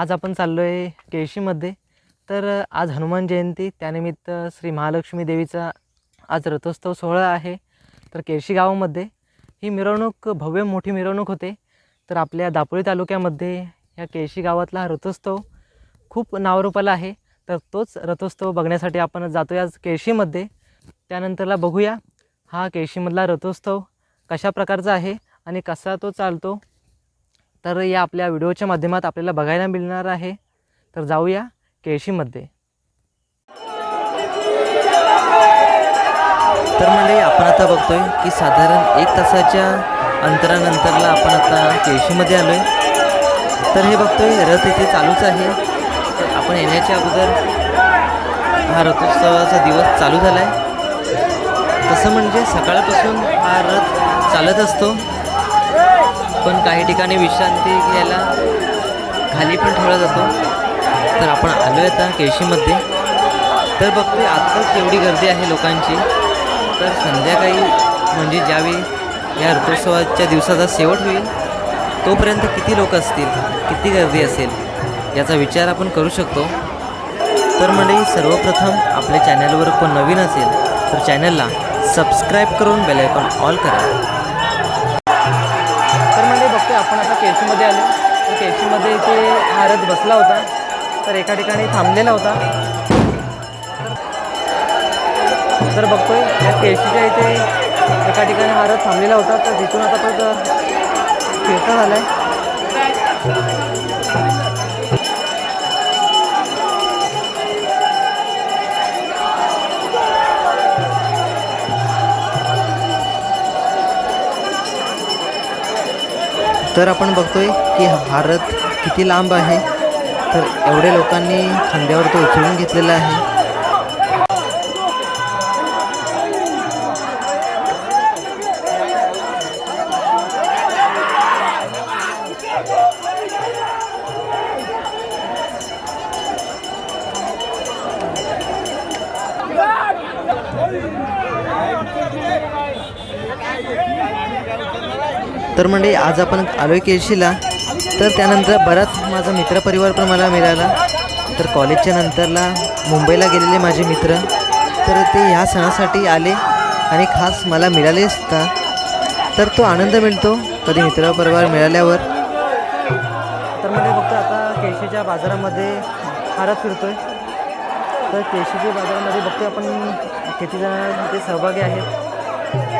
आज आपण चाललो आहे केळशीमध्ये. तर आज हनुमान जयंती त्यानिमित्त श्री महालक्ष्मी देवीचा आज रथोत्सव सोहळा आहे. तर केळशी गावामध्ये ही मिरवणूक भव्य मोठी मिरवणूक होते. तर आपल्या दापोळी तालुक्यामध्ये ह्या केळशी गावातला हा रथोत्सव खूप नावरूपाला आहे. तर तोच रथोत्सव बघण्यासाठी आपण जातो आज केळशीमध्ये. त्यानंतरला बघूया हा केळशीमधला रथोत्सव कशा प्रकारचा आहे आणि कसा तो चालतो. तर या आपल्या व्हिडिओच्या माध्यमात आपल्याला बघायला मिळणार आहे. तर जाऊया केळशीमध्ये. तर म्हणजे आपण आता बघतोय की साधारण एक तासाच्या अंतरानंतरला आपण आता केळशीमध्ये आलो आहे तर हे बघतोय रथ इथे चालूच आहे. आपण येण्याच्या अगोदर हा रथोत्सवाचा दिवस चालू झाला आहे तसं म्हणजे सकाळपासून हा रथ चालत असतो. पण काही ठिकाणी विश्रांती घ्यायला खाली पण ठेवला जातो. तर आपण आलो आहे आता केळशीमध्ये. तर बघते आत्ताच एवढी गर्दी आहे लोकांची. तर संध्याकाळी म्हणजे ज्यावेळी या ऋतोत्सवाच्या दिवसाचा शेवट होईल तोपर्यंत किती लोक असतील किती गर्दी असेल याचा विचार आपण करू शकतो. तर म्हणजे सर्वप्रथम आपल्या चॅनलवर कोण नवीन असेल तर चॅनलला सबस्क्राईब करून बेलायकॉन ऑल करा. केसीमध्ये आता आलो. तर सीमध्ये इथे हा रथ बसला होता तर एका ठिकाणी थांबलेला होता. तर बघतोय या सीच्या इथे एका ठिकाणी हा रथ थांबलेला होता तर तिथून आता तो फिरता झाला आहे तर आपण बघतोय की हा रथ किती लांब आहे. तर एवढ्या लोकांनी खांद्यावर तो उचलून घेतलेला आहे. तर म्हणजे आज आपण आलो आहे केळशीला. तर त्यानंतर बराच माझा मित्रपरिवार पण मला मिळाला. तर कॉलेजच्या नंतरला मुंबईला गेलेले माझे मित्र. तर ते ह्या सणासाठी आले आणि खास मला मिळाले असता. तर तो आनंद मिळतो कधी मित्रपरिवार मिळाल्यावर. तर म्हणजे फक्त आता केळशीच्या बाजारामध्ये फारच फिरतो आहे तर केळशीच्या बाजारामध्ये बघतोय आपण किती जण सहभागी आहेत.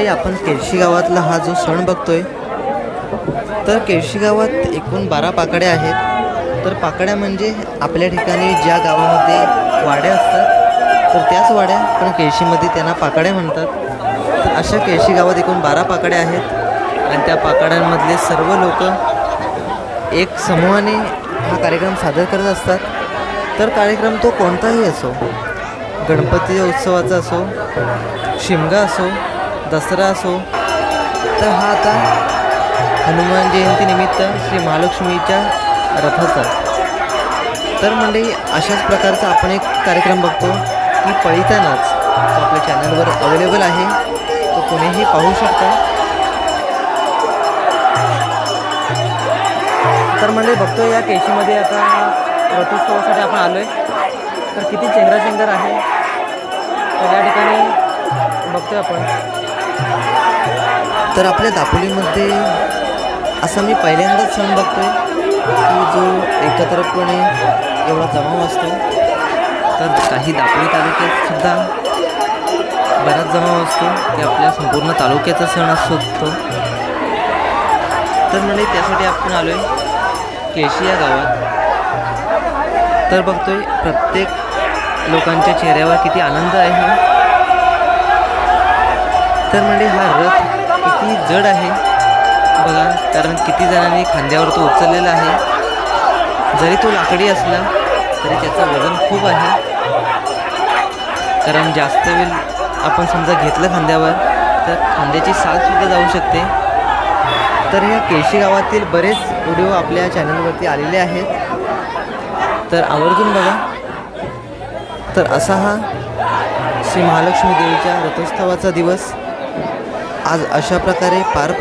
आणि आपण केळशी गावातला हा जो सण बघतोय तर केळशी गावात एकूण बारा पाकड्या आहेत. तर पाकड्या म्हणजे आपल्या ठिकाणी ज्या गावामध्ये वाड्या असतात तर त्याच वाड्या पण केळशीमध्ये त्यांना पाकड्या म्हणतात. तर अशा केळशी गावात एकूण बारा पाकड्या आहेत आणि त्या पाकड्यांमधले सर्व लोक एक समूहाने हा कार्यक्रम सादर करत असतात. तर कार्यक्रम तो कोणताही असो गणपती उत्सवाचा असो शिमगा असो दसरा असो तर हा आता हनुमान जयंतीनिमित्त श्री महालक्ष्मीच्या रथाचा. तर म्हणजे अशाच प्रकारचा आपण एक कार्यक्रम बघतो की पळीता नाच तो आपल्या चॅनलवर अवेलेबल आहे. तो कोणीही पाहू शकता. तर म्हणजे बघतो या केशीमध्ये आता रथोत्सवासाठी आपण आलो आहे तर किती चेंगराचेंगर आहे. तर या ठिकाणी बघतोय आपण. तर आपल्या दापोलीमध्ये असा मी पहिल्यांदाच सण बघतो की जो एकत्रपणे एवढा जमाव असतो. तर काही दापोली तालुक्यात सुद्धा बराच जमाव असतो. की आपल्या संपूर्ण तालुक्याचा सण असतो. तो तर म्हणजे त्यासाठी आपण आलो आहे केशी या गावात. तर बघतोय प्रत्येक लोकांच्या चेहऱ्यावर किती आनंद आहे तर म्हणजे हा रथ किती जड आहे. बघा कारण किती जणांनी खांद्यावर तो उचललेला आहे. जरी तो लाकडी असला तरी त्याचं वजन खूप आहे. कारण जास्त वेळ आपण समजा घेतलं खांद्यावर तर खांद्याची सालसुद्धा जाऊ शकते. तर ह्या केळशी गावातील बरेच व्हिडिओ आपल्या चॅनलवरती आलेले आहेत. तर आवर्जून बघा. तर असा हा श्री महालक्ष्मी देवीच्या रथोत्सवाचा दिवस. आज अशा प्रकारे पार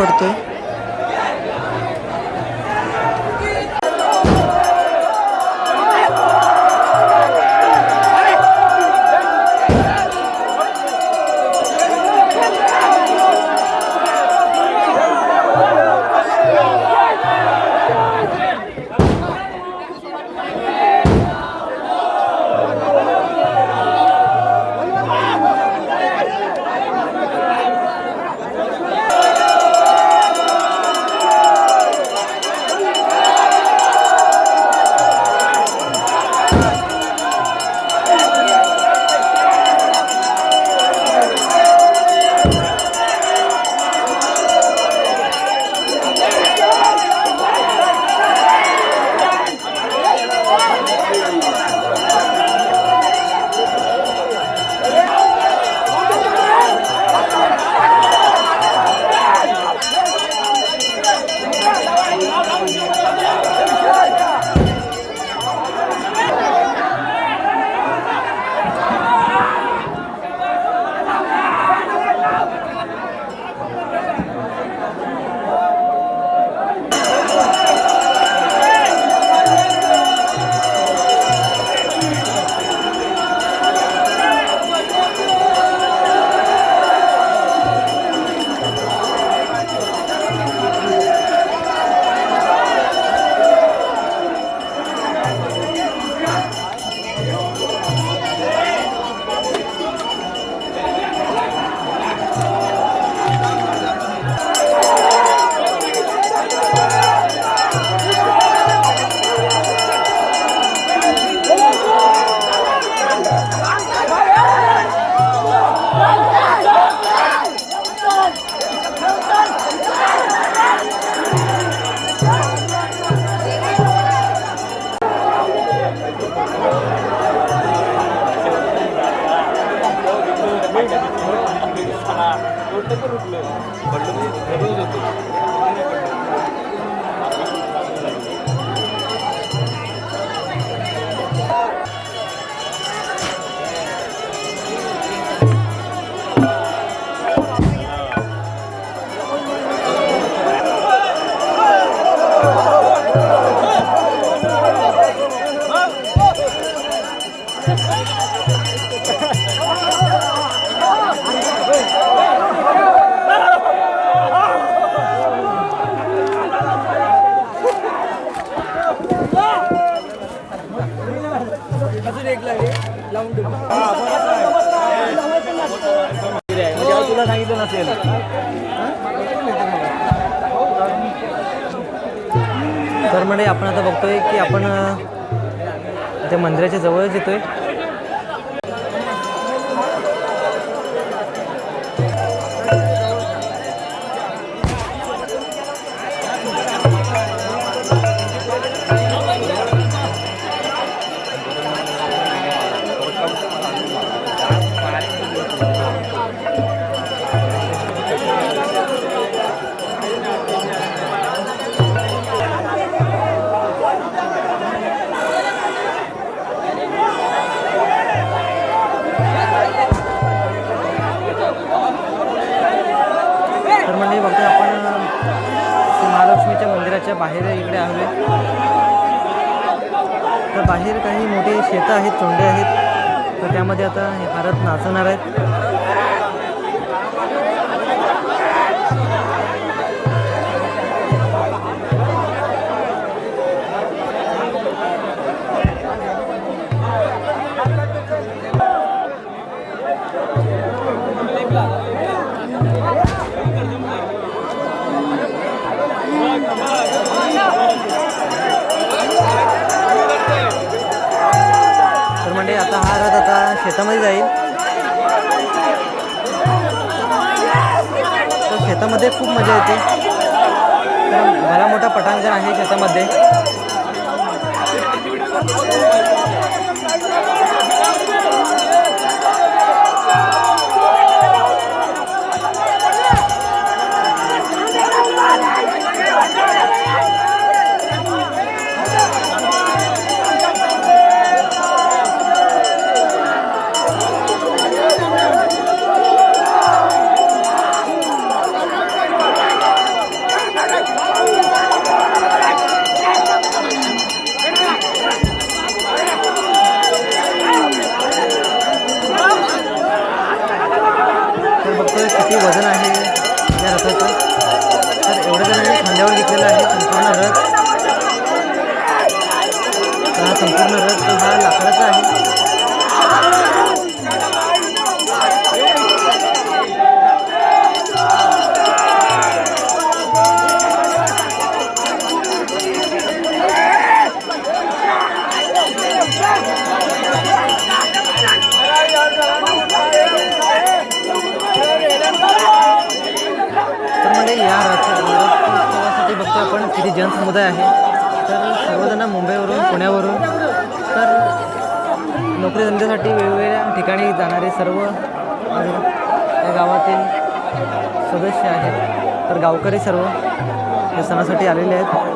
पडतोय म्हणजे तुला सांगितलं नसेल. तर म्हणजे आपण आता बघतोय की आपण त्या मंदिराच्या जवळच येतोय. रथाच्या बाहेर इकडे हवे तर बाहेर काही मोठे शेतं आहेत तोंडे आहेत. तर त्यामध्ये आता हे हा नाचवणार आहेत. पटांगण आहे शेतामध्ये तर बघतोय किती बघतो जनसमुदाय आहे. तर सर्वजण मुंबईवरून पुण्यावरून तर नोकरी धंद्यासाठी वेगवेगळ्या ठिकाणी जाणारे सर्व या गावातील सदस्य आहेत. तर गावकरी सर्व या सणासाठी आलेले आहेत.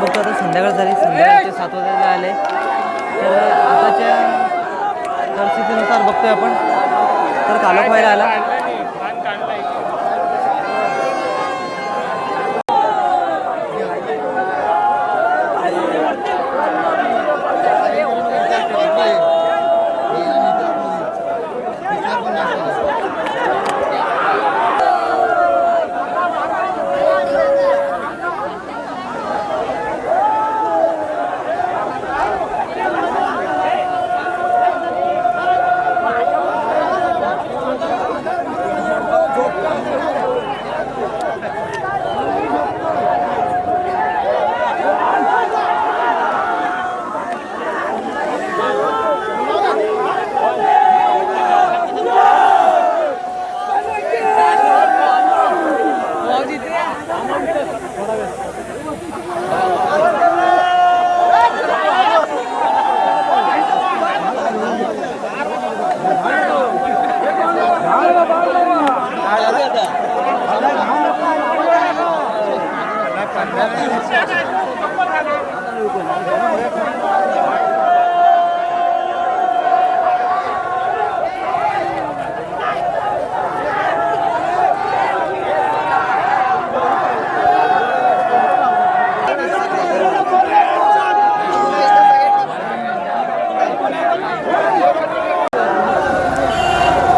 बघतो आता संध्याकाळ झाली संध्याकाळचे सात वाजायला आले. तर आताच्या परिस्थितीनुसार बघतोय आपण. तर कालोख व्हायला आला.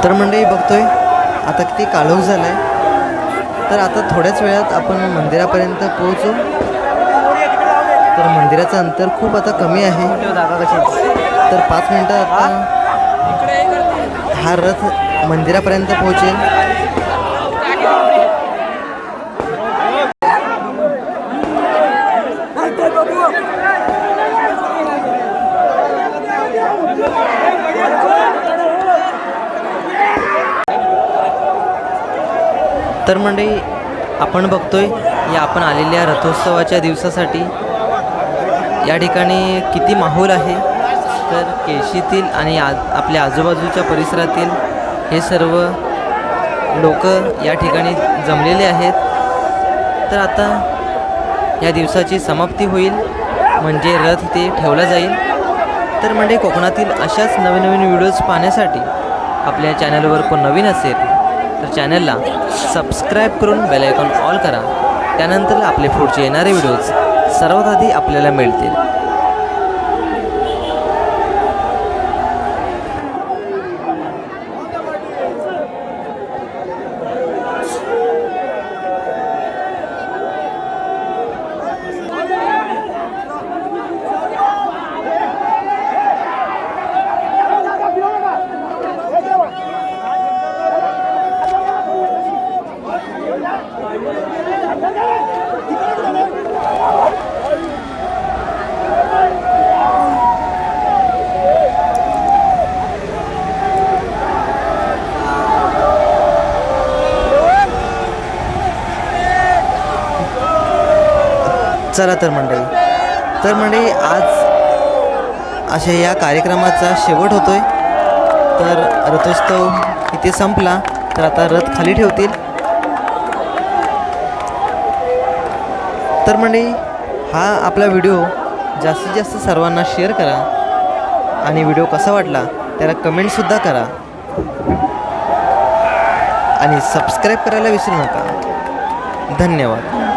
तर मंडळी बघतोय आता किती काळोख झाला आहे तर आता थोड्याच वेळात आपण मंदिरापर्यंत पोहोचू. तर मंदिराचं अंतर खूप आता कमी आहे. तर पाच मिनटं आता हा रथ मंदिरापर्यंत पोहोचेल. तर मंडळी आपण बघतोय या आपण आलेल्या रथोत्सवाच्या दिवसासाठी या ठिकाणी किती माहोल आहे. तर केशीतील आणि आ आपल्या आजूबाजूच्या परिसरातील हे सर्व लोक या ठिकाणी जमलेले आहेत. तर आता या दिवसाची समाप्ती होईल म्हणजे रथ ते ठेवला जाईल. तर म्हणजे कोकणातील अशाच नवीन नवीन व्हिडिओज पाहण्यासाठी आपल्या चॅनलवर कोण नवीन असेल तर चॅनलला सबस्क्राईब करून बेलायकॉन ऑल करा. त्यानंतर आपले पुढचे येणारे व्हिडिओज सर्वात आधी आपल्याला मिळतील. चला तर मंडळी. तर मंडळी आज अशा या कार्यक्रमाचा शेवट होतो आहे तर रथोत्सव इथे संपला. तर आता रथ खाली ठेवतील. तर मंडळी हा आपला व्हिडिओ जास्तीत जास्त सर्वांना शेअर करा. आणि व्हिडिओ कसा वाटला त्याला कमेंटसुद्धा करा. आणि सबस्क्राईब करायला विसरू नका. धन्यवाद.